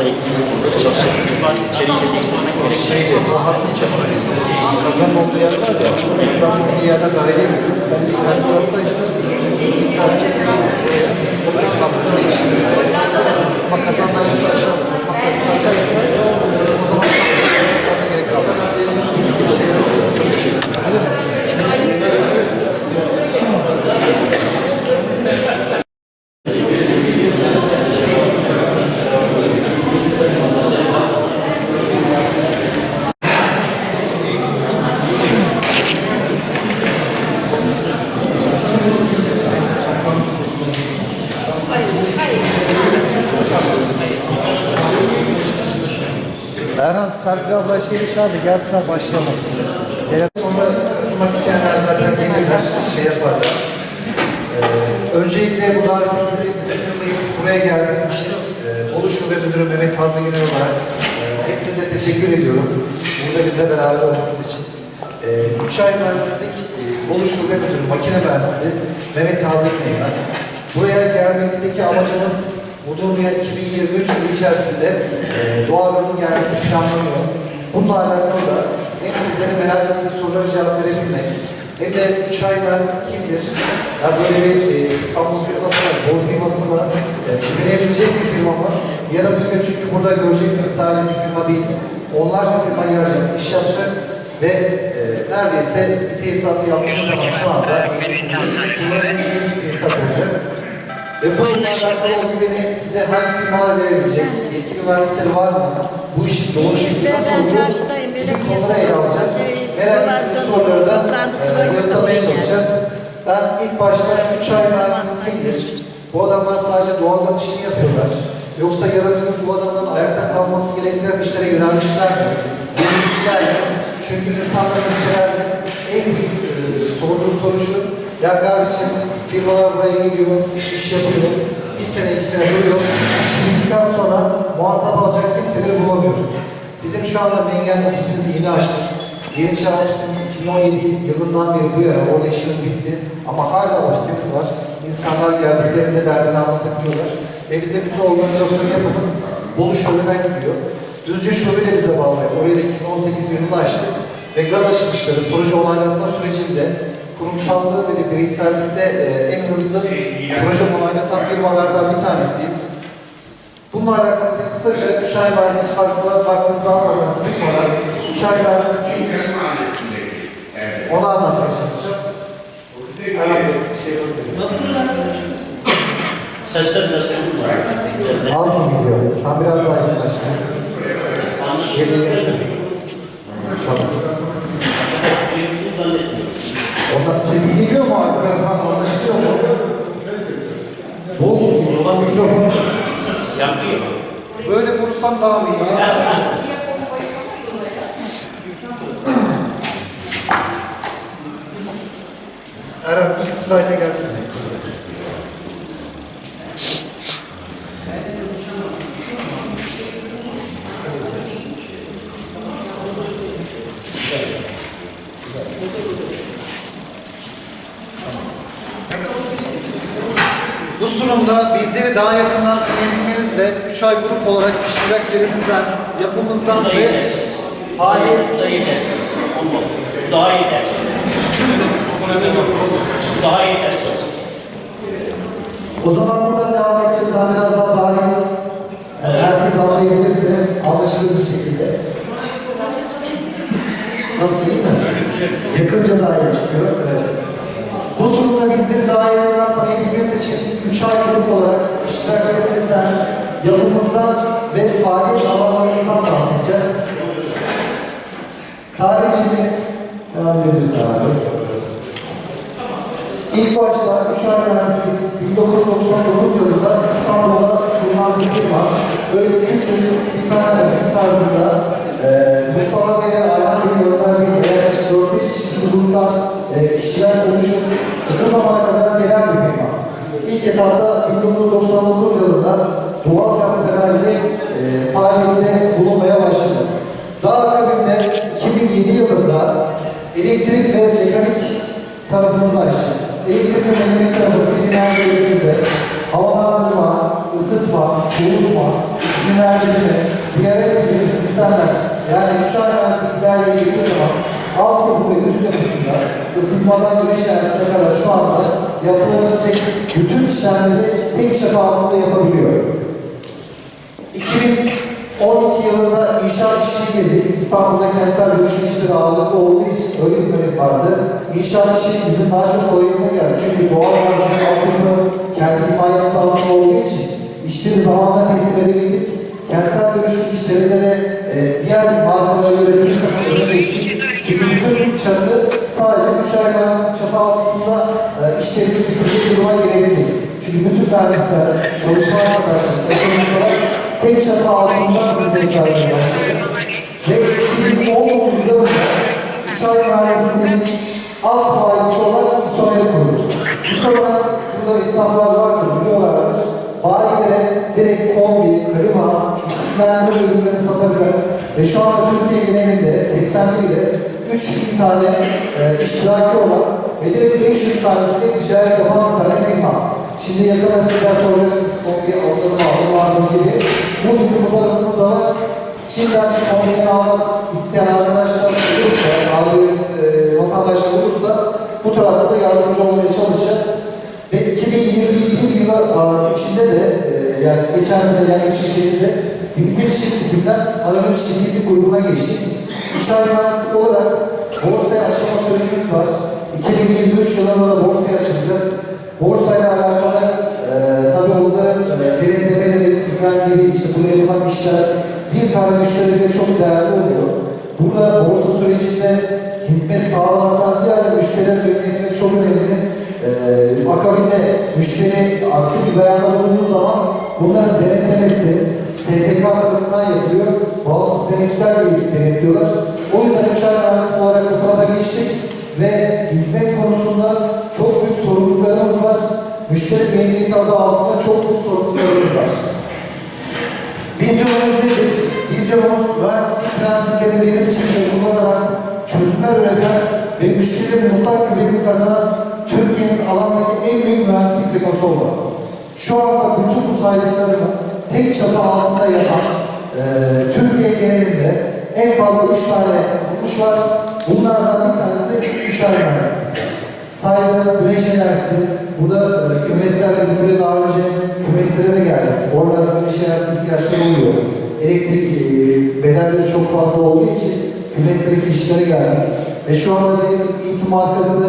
da çalışacağız. İçeriği geliştirmek o çapı. Kazanın olduğu yer var ya, kazanın olduğu yerden daire bir ters taraftaysa o da hattı değiştiriyor. Ama kazan dairesi aşağıda. Hatta yukarıdaysa o zaman çok fazla gerek kalmaz. Bir şey yapıyoruz. Öyle mi? Erhan Serpil abla şeyi çağırdı. Gelsinler başlayalım. Gelen sonra katılmak isteyenler zaten gelirler. Şey yaparlar. Ee, öncelikle bu davetimizi bize kırmayıp buraya geldiğiniz için e, Bolu Şube Müdürü Mehmet Fazla Güner olarak e, hepinize teşekkür ediyorum. Burada bize beraber olduğunuz için. E, üç ay mühendislik e, Bolu Şube Müdürü Makine Mühendisi Mehmet Güney ben. Buraya gelmekteki amacımız Mudurnu'ya 2023 yılı içerisinde e, doğalgazın gelmesi planlanıyor. Bununla alakalı da hem sizlerin merak ettiği sorulara cevap verebilmek, hem de üç ay mühendislik kimdir? Ya böyle bir e, İstanbul firması var, Bol firması var, e, güvenebilecek bir firma var. Yarın bir gün çünkü burada göreceksiniz sadece bir firma değil, onlarca firma yarayacak, iş yapacak ve e, neredeyse bir tesisatı yaptığımız zaman şu anda kullanabileceğiniz bir tesisat olacak. Ve bununla alakalı o güveni size hangi firmalar verebilecek? Yetkili mühendisleri var mı? Bu işin doğru şekilde İşte nasıl Gibi belediye konuları ele alacağız. şey, Merak ettiğiniz soruları da e, yanıtlamaya çalışacağız. Ben ilk başta 3 ay mühendisi kimdir? Bu adamlar sadece doğalgaz işini yapıyorlar. Yoksa yarın bir gün bu adamların ayakta kalması gerektiren işlere yönelmişler mi? Yenilikçiler mi? Çünkü insanların içeride en büyük e, sorduğu soru şu. Ya kardeşim firmalar buraya geliyor, iş yapıyor. Bir sene, iki sene duruyor. İş bittikten sonra muhatap alacak kimseleri bulamıyoruz. Bizim şu anda Mengen ofisimizi yeni açtık. Yeni Çağ ofisimiz 2017 yılından beri bu yana orada işimiz bitti. Ama hala ofisimiz var. İnsanlar geldiklerinde derdini anlatabiliyorlar. Ve bize bütün organizasyon yapımız Bolu Şube'den gidiyor. Düzce Şube de bize bağlı. Orayı da 2018 yılında açtık. Ve gaz açılışları, proje onaylanma sürecinde kurumsallığı ve de bireysellikte e, en hızlı proje onaylatan firmalardan bir tanesiyiz. Bununla alakalı size kısaca ay vadisi fazla vaktinizi almadan, sıkmadan ay vadisi kimdir? Onu anlatmaya çalışacağım. Herhangi bir şey yapabiliriz. Sesler biraz önemli. Az mı geliyor? Tam biraz daha yakınlaştım. Geriye gelsin. Tamam. Ondan sesi geliyor mu arkadan? Anlaşılıyor mu? Bu olan mikrofon. Yakıyor. Böyle konuşsam daha mı iyi? Eren ilk slayta gelsin. Bu sunumda bizleri daha yakından tanıyabilmeniz ve 3 ay grup olarak iştiraklerimizden, yapımızdan ve faaliyet daha yetersiz. Daha yetersiz. O zaman buradan devam edeceğiz. Daha biraz daha bari yani herkes anlayabilirse anlaşılır bir şekilde. Nasıl iyi mi? Yakınca daha iyi çıkıyor. Evet. Bu sunumda bizleri daha yakından tanıyabilmeniz için 3 ay grup olarak iştiraklerimizden, yapımızdan ve faaliyet alanlarımızdan bahsedeceğiz. Tarihçimiz, devam edebiliriz abi. İlk başta 3 ay mühendislik 1999 yılında İstanbul'da kurulan bir firma. Böyle küçük bir tane ofis tarzında e, Mustafa Bey'e, Ayhan Bey'e gönderdiği yaklaşık 4-5 kişilik gruptan e, kişiler oluşup bu zamana kadar gelen bir firma. İlk etapta 1999 yılında doğal gaz temelli e, faaliyette bulunmaya başladı. Daha akabinde 2007 yılında elektrik ve mekanik tarafımızı açtık. Elektrik ve mekanik tarafı bilinen havalandırma, ısıtma, soğutma, iklimlendirme, diyabet gibi sistemler yani üç ay mühendislik ilerleye girdiği zaman altyapı ve üst yapısında ısıtmadan güneş enerjisine kadar şu anda yapılabilecek bütün işlemleri tek altında yapabiliyor. 2012 yılında inşaat işine girdik. İstanbul'da kentsel dönüşüm işleri ağırlıklı olduğu için öyle bir talep vardı. İnşaat işi bizim daha çok kolayımıza geldi. Çünkü doğal gazlı altyapı kendi himayemiz altında olduğu için işleri zamanla teslim edebildik. Kentsel dönüşüm işlerinde de e, diğer markalara göre bir sıfır öne geçtik. Çünkü bütün çatı sadece 3 ay mühendislik çatı altında e, işlerimizi bitirecek duruma gelebildik. Çünkü bütün mühendisler, çalışma arkadaşlar, ekonomistler tek çatı altında hizmet vermeye başladı. Ve 2019 yılında 3 ay mühendisliğinin alt bayisi olan İSOMER kuruldu. İSOMER, burada esnaflar vardır, biliyorlardır. Bayilere direkt kombi, klima, iklimlendirme ürünlerini satabilen ve şu anda Türkiye genelinde 81 ile 3000 tane e, iştiraki olan ve de 500 tanesiyle ticaret yapan bir tane firma. Şimdi yakında sizler soracaksınız kombi aldım mı aldım lazım gibi. Bu bizim bu tarafımızda var. Şimdiden kombini almak isteyen arkadaşlar olursa, aldığınız e, vatandaşlar olursa bu tarafta da yardımcı olmaya çalışacağız. Ve 2021 yılı aa, içinde de e, yani geçen sene yani bir şekilde limited şirketinden anonim şirketi grubuna geçtik. 3 ay mühendislik olarak borsaya açılma sürecimiz var. 2023 yılında da borsaya açılacağız. Borsayla alakalı e, tabii onların e, işler bir tane müşteride çok değerli oluyor. Burada borsa sürecinde hizmet sağlamaktan ziyade müşterilerin memnuniyetine çok önemli. Ee, akabinde müşteri aksi bir beyanda bulunduğu zaman bunların denetlemesi SPK tarafından yapılıyor. Bağımsız denetçiler de denetliyorlar. O yüzden üç ay mühendislik olarak bu geçtik ve hizmet konusunda çok büyük sorumluluklarımız var. Müşteri memnuniyeti adı altında çok büyük sorumluluklarımız var. Vizyonumuz nedir? Vizyonumuz mühendislik prensiplerini verimli şekilde kullanarak çözümler üreten ve müşterilerin mutlak güvenini kazanan Türkiye'nin alandaki en büyük mühendislik firması olmak. Şu anda bütün bu saydıklarımı tek çatı altında yapan e, Türkiye genelinde en fazla üç tane kuruluş var. Bunlardan bir tanesi üç ay mühendislik. Saygı, güneş enerjisi, burada e, kümeslerle biz daha önce kümeslere de geldik. Orada güneş enerjisi ihtiyaçları oluyor. Elektrik e, bedelleri çok fazla olduğu için kümeslerdeki işlere geldik. Ve şu anda dediğimiz İTÜ markası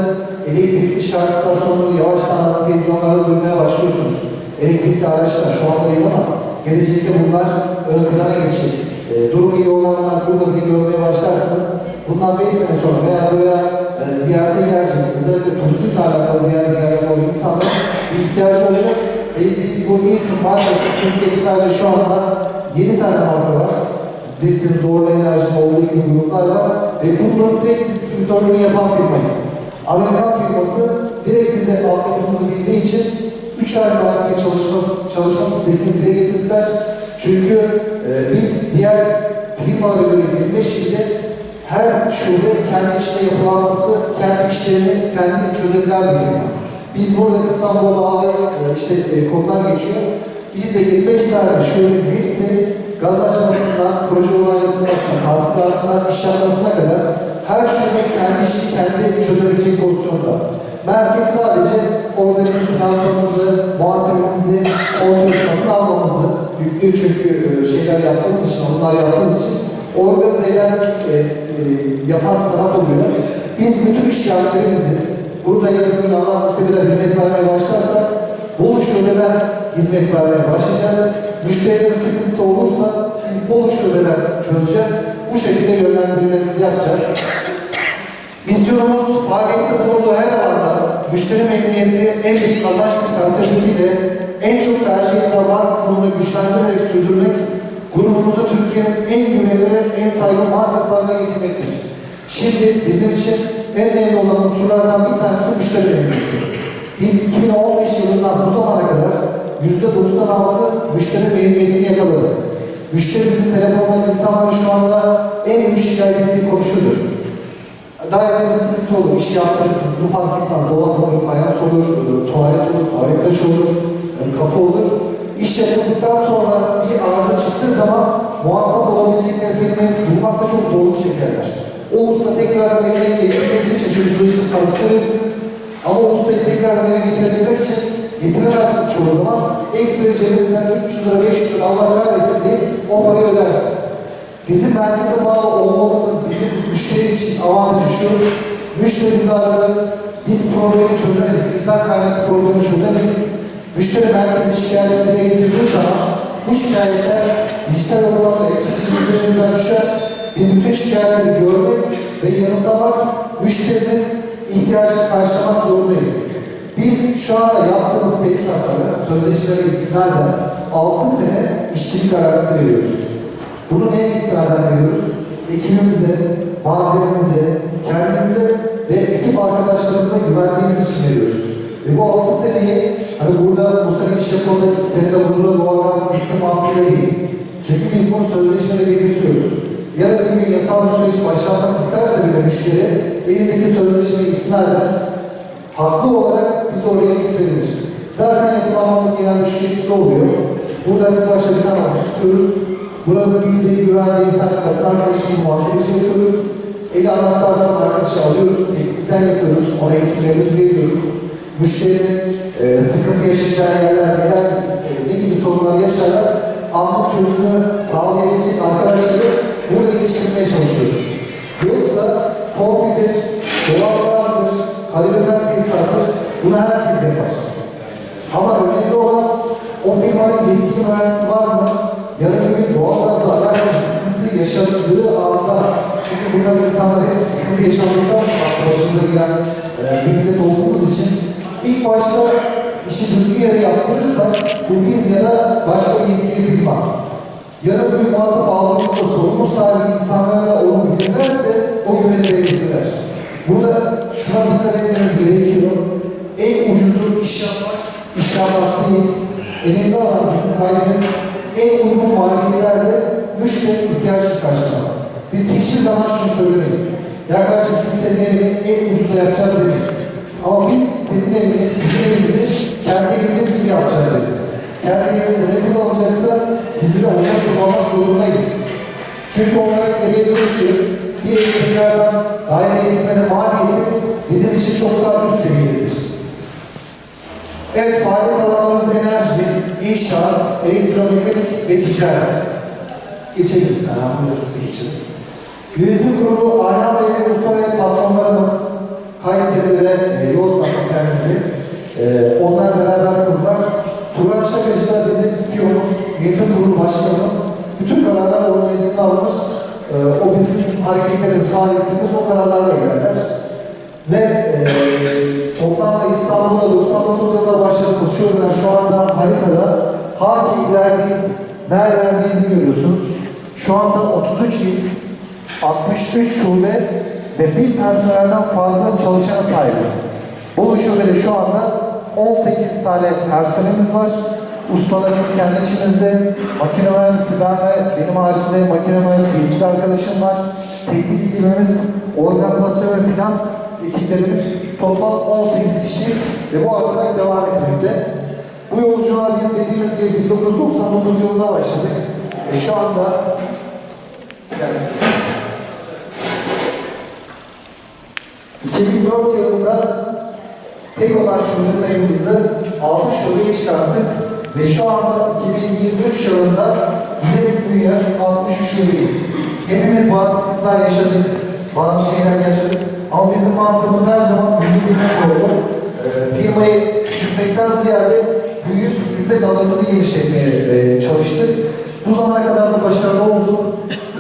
elektrikli şarj istasyonunu yavaştan televizyonlarda duymaya başlıyorsunuz. Elektrikli araçlar şu anda değil ama gelecekte bunlar ön plana geçecek. E, durumu iyi olanlar burada bir görmeye başlarsınız. Bundan 5 sene sonra veya buraya e, ziyarete gelecek, özellikle turizmle alakalı ziyarete gelecek olan insanlar bir ihtiyacı olacak. Ve biz bu eğitim markası Türkiye'de sadece şu anda 7 tane marka var. Zesin, Zorlu Enerji'nin olduğu gibi gruplar var. Ve bunun direkt distribütörlüğünü yapan firmayız. Amerikan firması direkt bize altyapımızı bildiği için 3 ay mühendislik çalışması, çalışmamız istediğini dile getirdiler. Çünkü e, biz diğer firmalara göre 25 ilde her şube kendi içinde yapılanması, kendi işlerini kendi çözebilen bir. Biz burada İstanbul'a bağlı e, işte e, konular geçiyor. Biz de 25 tane şubenin hepsi gaz açmasından, proje onaylatılmasına, tahsilatına, iş yapmasına kadar her şube kendi işini kendi çözebilecek pozisyonda. Merkez sadece orada bizim finanslarımızı, muhasebemizi, kontrol satın almamızı yüklü çünkü e, şeyler yaptığımız için, onlar yaptığımız için organize eden, yapan taraf oluyor. Biz bütün işlemlerimizi burada yarın Allah nasip eder hizmet vermeye başlarsak Bolu şubeden hizmet vermeye başlayacağız. Müşterilerin sıkıntısı olursa biz Bolu şubeden çözeceğiz. Bu şekilde yönlendirmelerimizi yapacağız. Misyonumuz faaliyette bulunduğu her alanda müşteri memnuniyeti en büyük kazanç felsefesiyle en çok tercih edilen marka kurumunu güçlendirerek sürdürmek, grubumuzu Türkiye'nin en güvenilir ve en saygın markası haline getirmektir. Şimdi bizim için en önemli olan unsurlardan bir tanesi müşteri memnuniyeti. Biz 2015 yılından bu zamana kadar %96 müşteri memnuniyetini yakaladık. Müşterimizin telefonla insanların şu anda en büyük şikayet ettiği konu şudur. Daireniz sıkıntı olur, iş yaptırırsınız, bu fark etmez. Dolap olur, fayans olur, tuvalet olur, tuvalet taşı olur, e, kapı olur. İş yapıldıktan sonra bir arıza çıktığı zaman muhatap olabilecekleri firmayı bulmakta çok zorluk çekerler. O usta tekrar evine getirmesi için çünkü sözleşme parasını verirsiniz. Ama o ustayı tekrar eve getirebilmek için getiremezsiniz çoğu zaman. Ekstra cebinizden 300 lira 500 lira Allah kahretsin diye o parayı ödersiniz. Bizim merkeze bağlı olmamızın bizim müşteri için avantajı şu. Müşteri bizi aradı. Biz problemi çözemedik. Bizden kaynaklı problemi çözemedik. Müşteri merkeze şikayetini getirdiği zaman bu şikayetler dijital ortamda eksiklik üzerinizden düşer. Biz bütün şikayetleri görmek ve yanıtlamak, müşterinin ihtiyacını karşılamak zorundayız. Biz şu anda yaptığımız tesisatlara, sözleşmelere istinaden 6 sene işçilik garantisi veriyoruz. Bunu neye istinaden veriyoruz? Ekibimize, malzememize, kendimize ve ekip arkadaşlarımıza güvendiğimiz için veriyoruz. Ve bu 6 seneyi, hani burada bu sene iş yapıldı, iki senede burada doğalgaz bitti mantığıyla değil. Çünkü biz bunu sözleşmede belirtiyoruz. Yarın bir gün yasal bir süreç başlatmak isterse bile müşteri, elindeki sözleşmeyi istinaden haklı olarak biz oraya getirilir. Zaten yapılanmamız genelde şu şekilde oluyor. Burada bir tane ofis tutuyoruz. Burada bildiği güvendiği bir tane kadın arkadaşımız muhasebeci yapıyoruz. Eli anahtar tutan arkadaşı alıyoruz. Teknisyen yapıyoruz. Ona eğitimlerimizi veriyoruz. Müşterinin e, sıkıntı yaşayacağı yerler, neler, e, ne gibi sorunlar yaşarlar anlık çözümü sağlayabilecek arkadaşları burada yetiştirmeye çalışıyoruz. Yoksa kombidir, doğalgazdır, kalorifer tesisattır, bunu herkes yapar. Ama önemli olan o firmanın yetkili mühendisi var mı? Yarın bir gün doğalgazla alakalı sıkıntı yaşadığı anda, çünkü burada insanlar hep sıkıntı yaşadıktan sonra başımıza gelen e, bir millet olduğumuz için ilk başta işi düzgün yere yaptırırsak bu biz ya da başka bir yetkili firma. Yarın bir muhatap aldığımızda sorumlu sahibi insanlara da onu bilirlerse o güveni verebilirler. Burada şuna dikkat etmeniz gerekiyor. En ucuzu iş yapmak, iş yapmak değil. Önemli olan bizim kaydımız en uygun maliyetlerde müşteri ihtiyacını karşılamak. Biz hiçbir zaman şunu söylemeyiz. Ya kardeşim biz senin evini en ucuza yapacağız demeyiz. Ama biz senin evini, sizin evinizi kendi evimiz gibi yapacağız deriz. Kendi evimizde ne kullanılacaksa sizi de onları kullanmak zorundayız. Çünkü onların geriye dönüşü bir ev tekrardan daireye gitmenin maliyeti bizim için çok daha üst seviyedir. Evet, faaliyet alanlarımız enerji, inşaat, elektromekanik ve ticaret. Geçelim sen, anlıyoruz için. Yönetim kurulu Ayhan Bey ve Mustafa patronlarımız Kayseri ve e, Yozgat'ta kendini. E, onlar beraber kurdular. Turan Şakacı da bizim E, ofisin hareketlerimiz, faaliyetlerimiz o kararlarla geldiler. Ve e, toplamda İstanbul'da 99 yılında başladığımız şu ürünler şu anda haritada hangi ilerdeyiz, nerede görüyorsunuz. Şu anda 33 il, 63 şube ve 1000 personelden fazla çalışana sahibiz. Bu şubede şu anda 18 tane personelimiz var. Ustalarımız kendi içimizde, makine mühendisi ben ve benim haricinde makine mühendisi iki arkadaşım var. Teknik ekibimiz, organizasyon ve finans ekiplerimiz toplam 18 kişiyiz ve bu arada devam etmekte. Bu yolculuğa biz dediğimiz gibi 1999 yılında başladık. Ve şu anda yani 2004 yılında tek olan şube sayımızı 6 şubeye çıkarttık ve şu anda 2023 yılında bir büyüyen 63 şubeyiz. Hepimiz bazı sıkıntılar yaşadık, bazı şeyler yaşadık ama bizim mantığımız her zaman büyüyebilmek oldu. Ee, firmayı küçültmekten ziyade büyüyüp hizmet alanımızı genişletmeye e, çalıştık. Bu zamana kadar da başarılı olduk.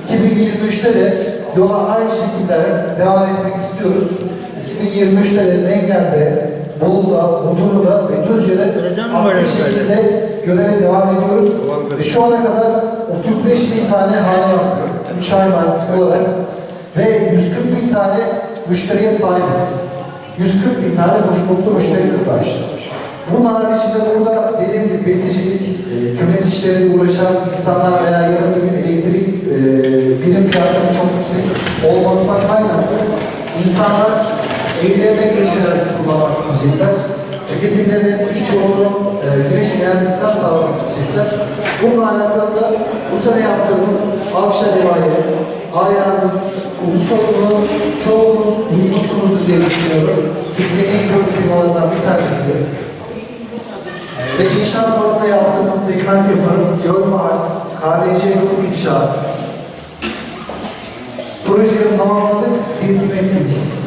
2023'te de yola aynı şekilde devam etmek istiyoruz. 2023'te de Mengen'de, Bolu'da, Mudurnu'da ve Düzce'de aktif şekilde göreve devam ediyoruz. Ve şu ana kadar 35 bin tane hane yaptık. 3 ay mühendislik olarak. Ve 140 bin tane müşteriye sahibiz. 140 bin tane mutlu müşterimiz var. Bunun haricinde burada dediğim gibi besicilik, e, kümes işleriyle uğraşan insanlar veya yarın bir gün elektrik e, birim fiyatları çok yüksek olmasından kaynaklı insanlar evlerine güneş enerjisi kullanmak isteyecekler. Tüketimlerinin birçoğunu e, güneş enerjisinden sağlamak isteyecekler. Bununla alakalı da bu sene yaptığımız Avşa Levaya, Ayağımız, Ulusoy'unu çoğunuz duymuşsunuzdur diye düşünüyorum. Türkiye'nin en köklü firmalarından bir tanesi. Ve inşaat alanında yaptığımız segment yapım, Gölmahal, KLC Yapım İnşaat. Projeyi tamamladık, teslim ettik.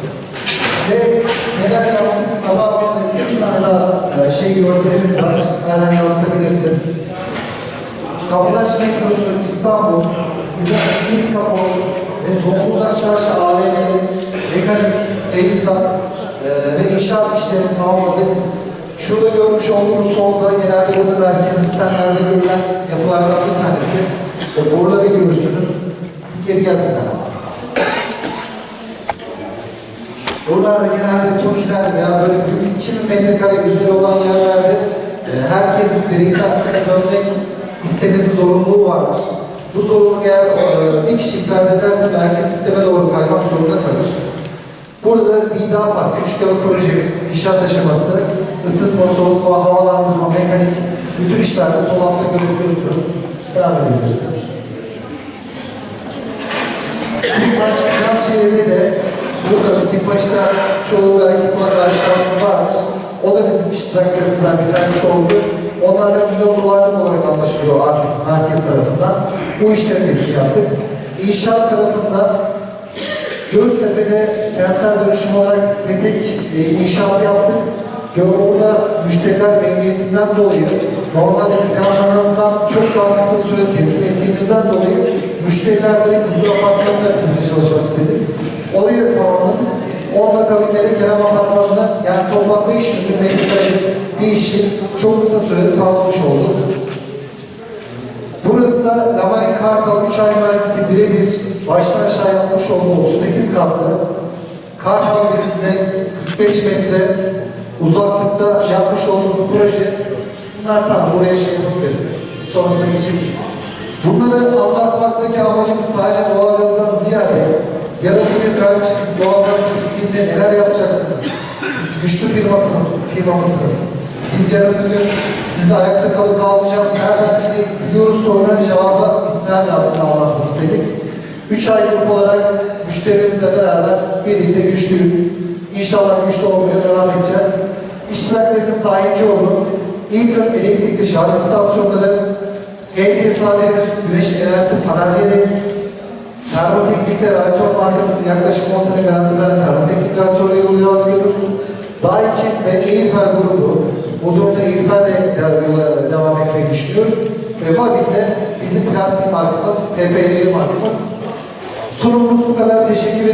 Ve neler yaptık? Adı altında iki tane daha e, şey görselimiz var. Aynen yansıtabilirsin. Kapıdaş Metrosu İstanbul, İzmir, İskapol ve Zonguldak Çarşı AVM, mekanik, tesisat e, ve inşaat işlerini tamamladık. Şurada görmüş olduğunuz solda genelde burada merkez sistemlerde görülen yapılardan bir tanesi. E, boruları görürsünüz. Bir geri gelsin ama. Buralarda genelde TOKİ'ler veya böyle büyük 2000 metrekare üzeri olan yerlerde e, herkesin bireysel sisteme dönmek istemesi zorunluluğu vardır. Bu zorunluluk eğer e, bir kişi itiraz ederse merkez sisteme doğru kaymak zorunda kalır. Burada Dida Park, Küçük Yalı projemiz, inşaat aşaması, ısıtma, soğutma, havalandırma, mekanik, bütün işlerde sol altta görebiliyorsunuz. Devam edebilirsin. Simpaş Finans Şehri'nde de burada Simpaş'ta çoğu belki buna karşılamamız vardır. O da bizim iştiraklerimizden bir tanesi oldu. Onlarla milyon dolarlık olarak anlaşılıyor artık merkez tarafından. Bu işleri teslim yaptık. İnşaat tarafında Göztepe'de kentsel dönüşüm olarak Petek e, inşaat yaptık. Orada müşteriler memnuniyetinden dolayı normalde planlanandan çok daha kısa süre teslim ettiğimizden dolayı müşteriler direkt huzur apartmanında bizimle çalışmak istedi. Orayı tamamladık. Onunla kabinleri Kerem Apartmanı'nda yani toplam 500 bin metrekarelik bir işi çok kısa sürede tamamlamış olduk. Burası da Lamay Kartal 3 ay mühendisi birebir baştan aşağı yapmış olduğu 38 katlı Kartal denizine 45 metre uzaklıkta yapmış olduğumuz proje bunlar tam buraya şey yapabilirsin. Sonrasında geçebilirsin. Bunları anlatmaktaki amacımız sadece doğalgazdan ziyade yarın bir gün kardeşiniz doğalgaz bittiğinde neler yapacaksınız? Siz güçlü firmasınız, firmamısınız. Biz yarın bir gün sizle ayakta kalıp kalmayacağız. Nereden bili- biliyoruz sonra cevaba istinaden aslında anlatmak istedik. Üç ay grup olarak müşterimizle beraber birlikte güçlüyüz. İnşallah güçlü olmaya devam edeceğiz. İştiraklerimiz Tayincioğlu, İltır elektrikli şarj istasyonları, HTSA'lerimiz güneş enerjisi panelleri, Termoteknik'te radyatör markasının yaklaşık 10 sene garanti veren termoteknik radyatörle yolu devam ediyoruz. Daikin ve Eiffel grubu bu durumda Eiffel'le yola devam etmeyi düşünüyoruz. Ve Fabik'te bizim plastik markamız, TPC markamız. Sunumumuz bu kadar. Teşekkür ederim.